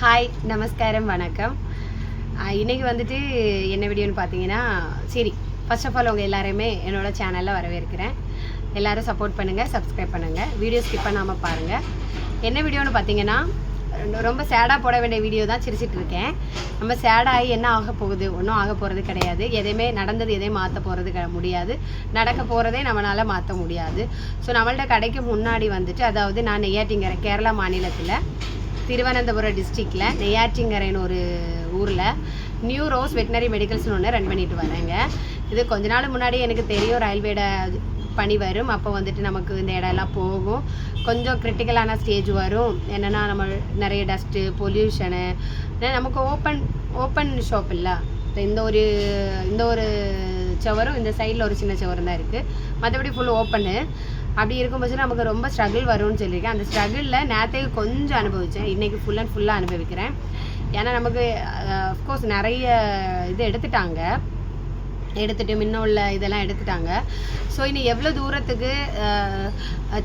Hi நமஸ்காரம் வணக்கம். இன்றைக்கி வந்துட்டு என்ன வீடியோன்னு பார்த்தீங்கன்னா சரி ஃபர்ஸ்ட் ஆஃப் ஆல் உங்கள் எல்லாரையுமே என்னோடய சேனலில் வரவேற்கிறேன். எல்லோரும் சப்போர்ட் பண்ணுங்கள் சப்ஸ்கிரைப் பண்ணுங்கள் வீடியோ ஸ்கிப் பண்ணாமல் பாருங்கள் என்ன வீடியோன்னு பார்த்தீங்கன்னா ரொம்ப- சேடாக போட வேண்டிய வீடியோ தான் சிரிச்சிட்டு இருக்கேன். நம்ம சேடாகி என்ன ஆக போகுது? ஒன்றும் ஆக போகிறது கிடையாது. எதையுமே நடந்தது எதையும் மாற்ற போகிறது க முடியாது. நடக்க போகிறதே நம்மளால் மாற்ற முடியாது. ஸோ நம்மள்ட்ட கடைக்கு முன்னாடி வந்துட்டு அதாவது நான் நெய்யாட்டிங்கரை கேரளா மாநிலத்தில் திருவனந்தபுரம் டிஸ்ட்ரிக்டில் நெய்யாற்றிங்கரைன்னு ஒரு ஊரில் நியூ ரோஸ் வெட்டினரி மெடிக்கல்ஸ்னு ஒன்று ரன் பண்ணிட்டு வரேங்க இது கொஞ்ச நாள் முன்னாடி எனக்கு தெரியும் ரயில்வேட பணி வரும். அப்போ வந்துட்டு நமக்கு இந்த இடம் எல்லாம் போகும். கொஞ்சம் கிரிட்டிக்கலான ஸ்டேஜ் வரும். என்னென்னா நம்ம நிறைய டஸ்ட்டு பொல்யூஷனு நமக்கு ஓப்பன் ஓப்பன் ஷாப் இல்லை. இப்போ இந்த ஒரு இந்த ஒரு சவரும் இந்த சைடில் ஒரு சின்ன சவரும் தான் இருக்குது மற்றபடி ஃபுல் ஓப்பனு அப்படி இருக்கும் பட்சத்தில் நமக்கு ரொம்ப ஸ்ட்ரகிள் வரும்னு சொல்லியிருக்கேன். அந்த ஸ்ட்ரகிளில் நேற்றுக்கு கொஞ்சம் அனுபவித்தேன் இன்றைக்கி ஃபுல் அண்ட் ஃபுல்லாக அனுபவிக்கிறேன். ஏன்னா நமக்கு அஃப்கோர்ஸ் நிறைய இது எடுத்துட்டாங்க. எடுத்துட்டு முன்ன உள்ள இதெல்லாம் எடுத்துட்டாங்க. ஸோ இனி எவ்வளோ தூரத்துக்கு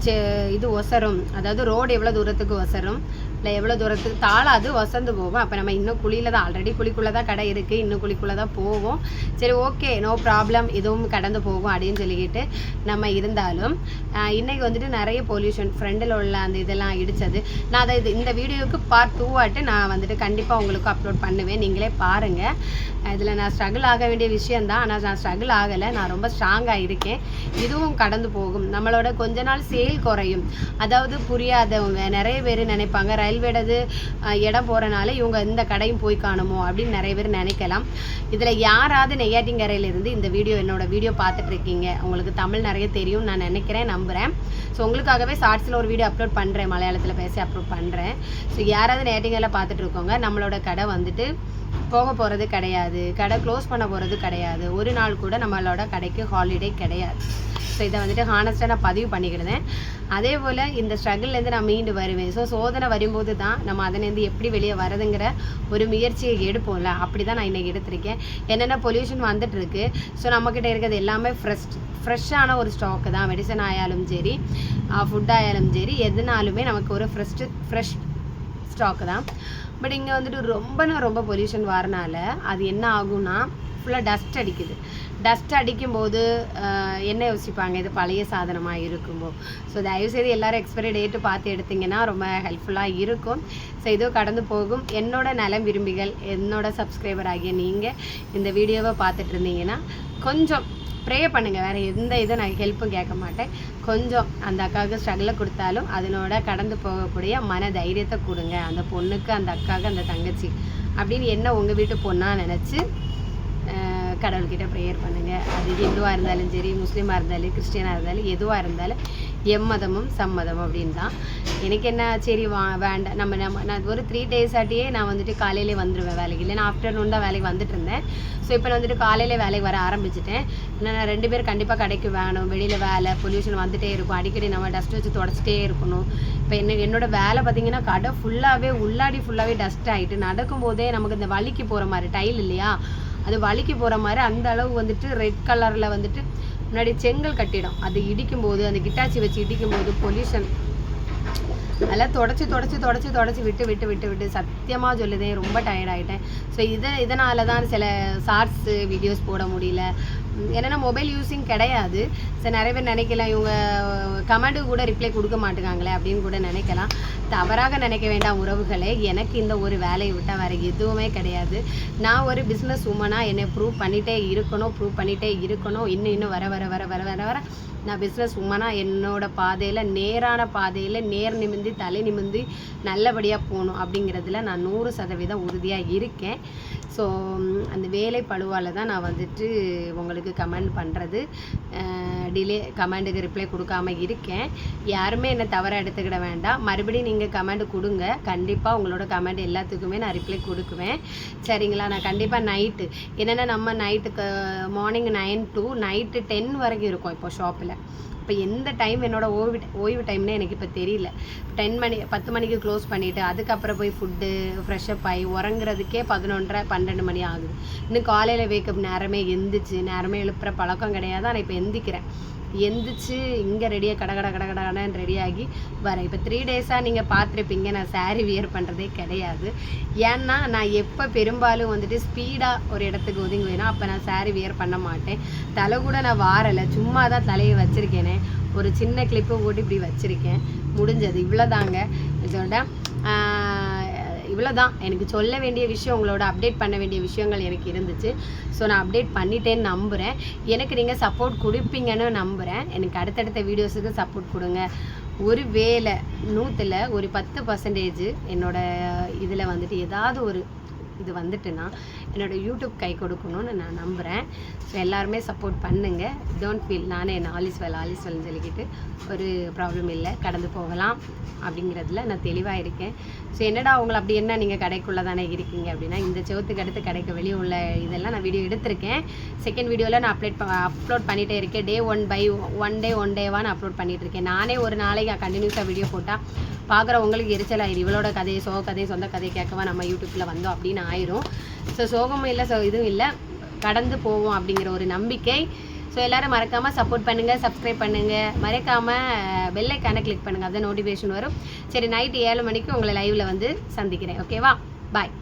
செ- இது ஒசரும்? அதாவது ரோடு எவ்வளோ தூரத்துக்கு ஒசரும்? இல்லை எவ்வளோ தூரத்துக்கு தாளாது வசந்து போகும். அப்போ நம்ம இன்னும் குழியில் தான் ஆல்ரெடி குழிக்குள்ளே தான் கடை இருக்குது இன்னும் குழிக்குள்ளே தான் போவோம். சரி ஓகே நோ ப்ராப்ளம் இதுவும் கடந்து போகும் அப்படின்னு சொல்லிக்கிட்டு நம்ம இருந்தாலும் இன்றைக்கி வந்துட்டு நிறைய பொல்யூஷன் ஃப்ரெண்டில் உள்ள அந்த இதெல்லாம் இடித்தது நான் அதை இது இந்த வீடியோவுக்கு பார்ட் டூ ஆட்டு நான் வந்துட்டு கண்டிப்பாக உங்களுக்கு அப்லோட் பண்ணுவேன். நீங்களே பாருங்கள் இதில் நான் ஸ்ட்ரகிள் ஆக வேண்டிய விஷயந்தான் ஆனால் நான் ஸ்ட்ரகிள் ஆகலை. நான் ரொம்ப ஸ்ட்ராங்காக இருக்கேன். இதுவும் கடந்து போகும். நம்மளோட கொஞ்ச நாள் சேல் குறையும். அதாவது புரியாதவங்க நிறைய பேர் நினைப்பாங்க ரயில்வேடது இடம் போகிறனால இவங்க இந்த கடையும் போய் காணுமோ அப்படின்னு நிறைய பேர் நினைக்கலாம். இதில் யாராவது நெய்யாட்டிங்கரையிலிருந்து இந்த வீடியோ என்னோட வீடியோ பார்த்துட்டு இருக்கீங்க உங்களுக்கு தமிழ் நிறைய தெரியும் நான் நினைக்கிறேன் நம்புகிறேன் ஸோ உங்களுக்காகவே ஷார்ட்ஸில் ஒரு வீடியோ அப்லோட் பண்ணுறேன் மலையாளத்தில் பேசி அப்லோட் பண்ணுறேன் ஸோ யாராவது நெய்யாட்டிங்கரில் பார்த்துட்டு இருக்கோங்க நம்மளோட கடை வந்துட்டு போக போகிறது கிடையாது. கடை க்ளோஸ் பண்ண போகிறது கிடையாது. ஒரு நாள் கூட நம்மளோட கடைக்கு ஹாலிடே கிடையாது. ஸோ இதை வந்துட்டு ஹானஸ்ட்டாக நான் பதிவு பண்ணிக்கிடுதேன். அதே போல் இந்த ஸ்ட்ரகிள்லேருந்து நான் மீண்டு வருவேன். ஸோ சோதனை வரும்போது தான் நம்ம அதிலேருந்து எப்படி வெளியே வரதுங்கிற ஒரு முயற்சியை எடுப்போம்ல? அப்படி தான் நான் இன்றைக்கி எடுத்திருக்கேன். என்னென்ன பொல்யூஷன் வந்துட்டுருக்கு? ஸோ நம்மக்கிட்ட இருக்கிறது எல்லாமே ஃப்ரெஷ் ஃப்ரெஷ்ஷான ஒரு ஸ்டாக்கு தான். மெடிசன் ஆயாலும் சரி ஃபுட் ஆயாலும் சரி எதுனாலுமே நமக்கு ஒரு ஃப்ரெஷ் ஃப்ரெஷ் ஸ்டாக்கு தான். பட் இங்கே வந்துட்டு ரொம்பனா ரொம்ப பொல்யூஷன் வரனால அது என்ன ஆகும்னா ஃபுல்லாக டஸ்ட் அடிக்குது. டஸ்ட் அடிக்கும்போது என்ன யோசிப்பாங்க? இது பழைய சாதனமாக இருக்குமோ? ஸோ தயவுசெய்து எல்லோரும் எக்ஸ்பைரி டேட்டு பார்த்து எடுத்தீங்கன்னா ரொம்ப ஹெல்ப்ஃபுல்லாக இருக்கும். ஸோ இதோ கடந்து போகும். என்னோட நலம் விரும்பிகள் என்னோட சப்ஸ்கிரைபர் ஆகிய நீங்கள் இந்த வீடியோவை பார்த்துட்டு இருந்தீங்கன்னா கொஞ்சம் ப்ரே பண்ணுங்கள் வேறு எந்த இதுவும் நான் ஹெல்ப்பும் கேட்க மாட்டேன். கொஞ்சம் அந்த அக்காவுக்கு ஸ்ட்ரகிளை கொடுத்தாலும் அதனோட கடந்து போகக்கூடிய மன தைரியத்தை கொடுங்க. அந்த பொண்ணுக்கு அந்த அக்காவுக்கு அந்த தங்கச்சி அப்படின்னு என்ன உங்கள் வீட்டு பொண்ணாக நினச்சி கடவுள்கிட்ட ப்ரேயர் பண்ணுங்கள் அது ஹிந்துவாக இருந்தாலும் சரி முஸ்லீமாக இருந்தாலும் கிறிஸ்டியனாக இருந்தாலும் எதுவாக இருந்தாலும் எம்மதமும் சம்மதம் அப்படின்னு தான். எனக்கு என்ன சரி வா வேண்டாம். நம்ம நம்ம நான் ஒரு த்ரீ டேஸ் ஆட்டியே நான் வந்துட்டு காலையிலே வந்துடுவேன் வேலைக்கு. இல்லை நான் ஆஃப்டர்நூன் தான் வேலைக்கு வந்துட்டு இருந்தேன். ஸோ இப்போ நான் வந்துட்டு காலையிலே வேலைக்கு வர ஆரம்பிச்சிட்டேன். நான் ரெண்டு பேர் கண்டிப்பாக கடைக்கு வேணும். வெளியில் வேலை பொல்யூஷன் வந்துட்டே இருக்கும். அடிக்கடி நம்ம டஸ்ட் வச்சு தொடச்சிட்டே இருக்கணும். இப்போ என்ன என்னோட வேலை பார்த்தீங்கன்னா கடை ஃபுல்லாகவே உள்ளாடி ஃபுல்லாகவே டஸ்ட் ஆகிட்டு நடக்கும்போதே நமக்கு இந்த வலிக்கு போகிற மாதிரி டைல் இல்லையா? அது வலிக்கு போகிற மாதிரி அந்த அளவு வந்துட்டு ரெட் கலரில் வந்துட்டு முன்னாடி செங்கல் கட்டிடும். அது இடிக்கும்போது அந்த கிட்டாச்சி வச்சு இடிக்கும்போது பொல்யூஷன் அதெல்லாம் தொடச்சி தொடச்சி தொடச்சி தொடச்சி விட்டு விட்டு விட்டு விட்டு சத்தியமாக சொல்லுதேன் ரொம்ப டயர்ட் ஆகிட்டேன் ஸோ இதை இதனால தான் சில ஷார்ட்ஸு வீடியோஸ் போட முடியல. ஏன்னா மொபைல் யூஸிங் கிடையாது. சரி நிறைய பேர் நினைக்கலாம் இவங்க கமெண்ட்டு கூட ரிப்ளை கொடுக்க மாட்டேங்காங்களே அப்படின்னு கூட நினைக்கலாம். தவறாக நினைக்க வேண்டாம் உறவுகளே. எனக்கு இந்த ஒரு வேலையை விட்டால் வேறு எதுவுமே கிடையாது. நான் ஒரு பிஸ்னஸ் உமனாக என்னை ப்ரூவ் பண்ணிகிட்டே இருக்கணும் ப்ரூவ் பண்ணிகிட்டே இருக்கணும். இன்னும் இன்னும் வர வர வர வர வர வர நான் பிஸ்னஸ் உமனாக என்னோட பாதையில் நேரான பாதையில் நேர் நிமிந்தி தலை நிமிந்தி நல்லபடியாக போகணும் அப்படிங்கிறதுல நான் நூறு சதவீதம் உறுதியாக இருக்கேன். ஸோ அந்த வேலை பழுவால் தான் நான் வந்துட்டு உங்களுக்கு கமெண்ட் பண்ணுறது டிலே கமெண்ட்டுக்கு ரிப்ளை கொடுக்காம இருக்கேன். யாருமே என்னை தவறாக எடுத்துக்கிட வேண்டாம். மறுபடியும் நீங்கள் கமெண்ட் கொடுங்க. கண்டிப்பாக உங்களோட கமெண்ட் எல்லாத்துக்குமே நான் ரிப்ளை கொடுக்குவேன். சரிங்களா? நான் கண்டிப்பாக நைட்டு என்னென்னா நம்ம நைட்டுக்கு morning nine to night ten வரைக்கும் இருக்கும் இப்போ ஷாப்பில் இப்போ எந்த டைம் என்னோட ஓய்வு ஓய்வு டைம்னு எனக்கு இப்போ தெரியல. டென் மணி பத்து மணிக்கு க்ளோஸ் பண்ணிவிட்டு அதுக்கப்புறம் போய் ஃபுட்டு ஃப்ரெஷ்அப் ஆகி உறங்குறதுக்கே பதினொன்றரை பன்னெண்டு மணி ஆகுது. இன்னும் காலையில் வேக்கப் நேரமே எந்திரிச்சு நேரமே எழுப்புற பழக்கம் கிடையாது. ஆனால் இப்போ எந்திக்கிறேன். எந்திரிச்சு இங்கே ரெடியாக கட கட கட கடன்னு ரெடியாகி வரேன். இப்போ த்ரீ டேஸாக நீங்கள் பார்த்துருப்பீங்க. நான் சாரீ வியர் பண்ணுறதே கிடையாது. ஏன்னா நான் எப்போ பெரும்பாலும் வந்துட்டு ஸ்பீடாக ஒரு இடத்துக்கு ஒதுங்கி வேணும் அப்போ நான் சாரீ வியர் பண்ண மாட்டேன். தலை கூட நான் வாரலை. சும்மா தான் தலையை வச்சுருக்கேனே. ஒரு சின்ன கிளிப்பு போட்டு இப்படி வச்சுருக்கேன். முடிஞ்சது. இவ்வளோதாங்க இதோட இவ்வளோ தான் எனக்கு சொல்ல வேண்டிய விஷயம் உங்களோட அப்டேட் பண்ண வேண்டிய விஷயங்கள் எனக்கு இருந்துச்சு. ஸோ நான் அப்டேட் பண்ணிட்டேன்னு நம்புகிறேன் எனக்கு நீங்கள் சப்போர்ட் கொடுப்பீங்கன்னு நம்புகிறேன் எனக்கு அடுத்தடுத்த வீடியோஸுக்கு சப்போர்ட் கொடுங்க. ஒரு வேலை நூற்றில் ஒரு பத்து பர்சன்டேஜ் என்னோட இதில் வந்துட்டு ஏதாவது ஒரு இது வந்துட்டுன்னா என்னோட யூடியூப் கை கொடுக்கணும்னு நான் நம்புகிறேன் ஸோ எல்லாருமே சப்போர்ட் பண்ணுங்கள் டோன்ட் ஃபீல் நானே என்ன ஆலிஸ் வெல் ஆலிஸ் வெல்னு சொல்லிக்கிட்டு ஒரு ப்ராப்ளம் இல்லை கடந்து போகலாம் அப்படிங்கிறதுல நான் தெளிவாக இருக்கேன். ஸோ என்னடா அவங்கள அப்படி என்ன நீங்கள் கடைக்குள்ளே தானே இருக்கீங்க அப்படின்னா இந்த செவத்துக்கு அடுத்து கடைக்கு வெளியே உள்ள இதெல்லாம் நான் வீடியோ எடுத்திருக்கேன். செகண்ட் வீடியோவில் நான் அப்டேட் அப்லோட் பண்ணிகிட்டே இருக்கேன். Day one by one day one டேவாக நான் அப்லோட் பண்ணிகிட்டு இருக்கேன். நானே ஒரு நாளைக்கு கண்டினியூஸாக வீடியோ போட்டால் பார்க்குறவங்களுக்கு எரிச்சல் ஆயிரும். இவளோட கதையை சோக கதையை சொந்த கதையை கேட்கவா நம்ம யூடியூப்பில் வந்தோம் அப்படின்னு ஆயிரும். ஸோ சோகமும் இல்லை ஸோ இதுவும் இல்லை. கடந்து போவோம் அப்படிங்கிற ஒரு நம்பிக்கை. ஸோ எல்லோரும் மறக்காமல் சப்போர்ட் பண்ணுங்கள் சப்ஸ்கிரைப் பண்ணுங்கள் மறக்காமல் பெல்லைக்கான கிளிக் பண்ணுங்கள் அதுதான் நோட்டிஃபிகேஷன் வரும். சரி நைட்டு ஏழு மணிக்கு உங்களை லைவில் வந்து சந்திக்கிறேன். ஓகேவா பாய்